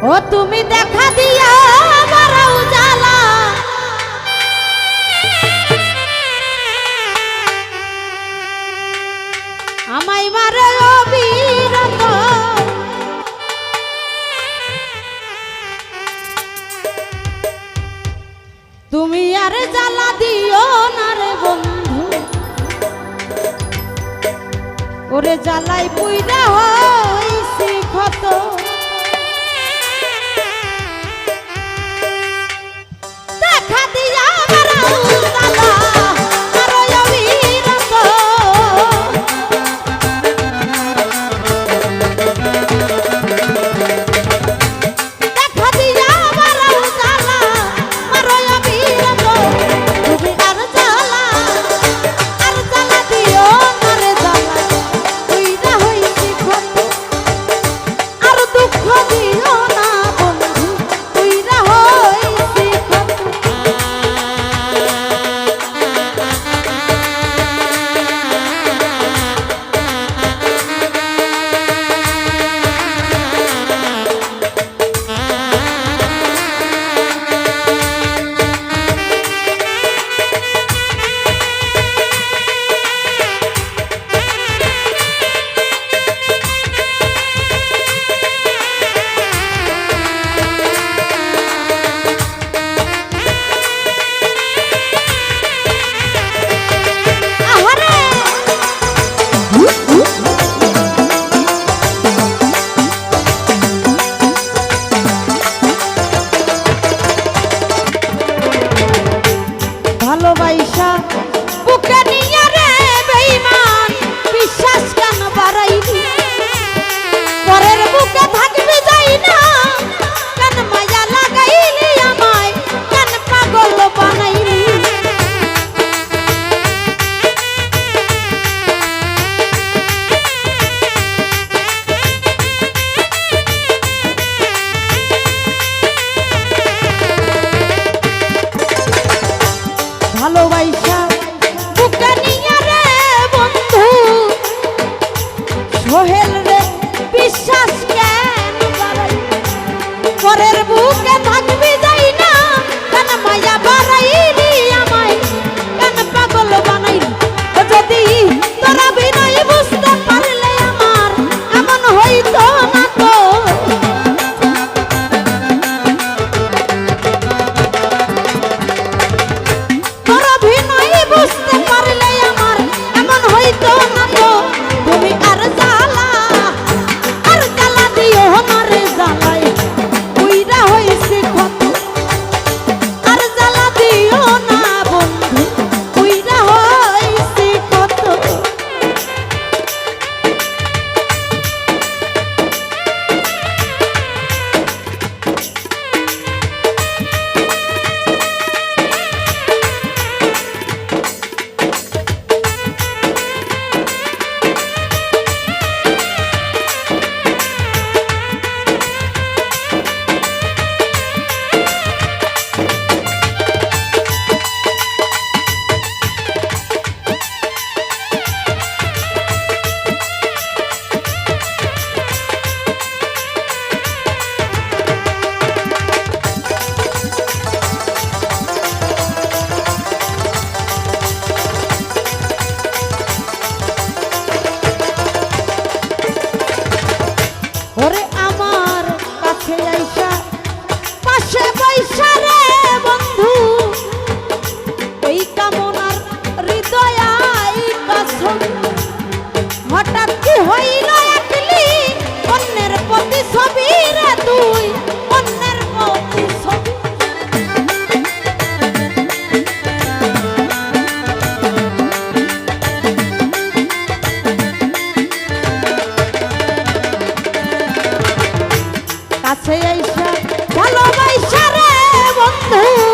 ও তুমি দেখা দিয়া মারাও জ্বালা আমায় মারে তুমি আর জ্বালা দিও না রে বন্ধু। ওরে জ্বালাই পুইরা হইছি ক্ষত। Morreu. কাছে আইসা ভালোবাসা রে বন্ধু।